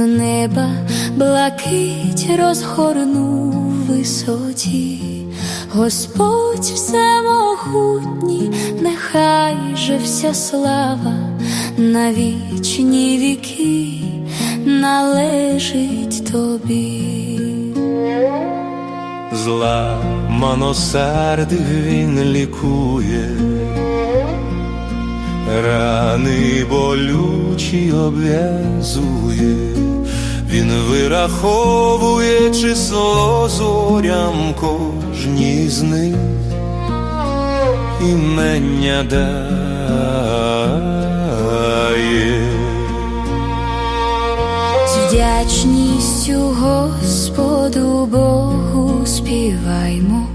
неба блакить розгорнув висоті, Господь всемогутній, нехай же вся слава на вічні віки належить тобі. Зла маносердих він лікує, рани болючі обв'язує, вираховує число зорям кожній з них, імення дає. З вдячністю Господу Богу співаймо,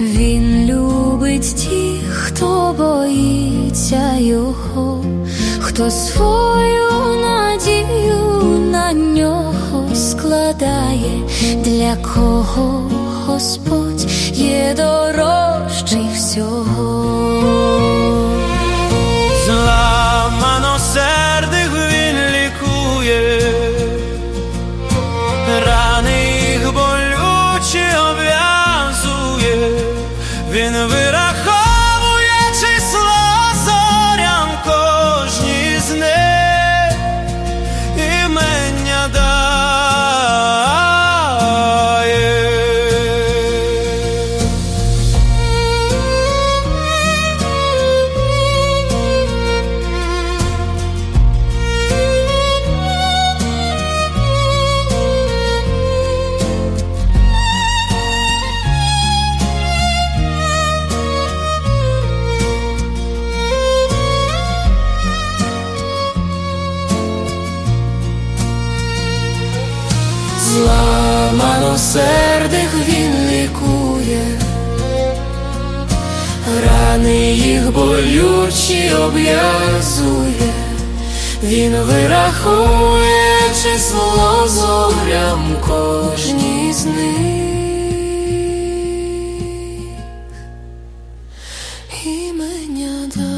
Він любить тих, хто боїться Його, хто свою нього складає, для кого Господь є дорожчий всього. Милосердих він лікує, рани їх болючі об'язує, він вирахує число зорям кожній з них. Імення дає.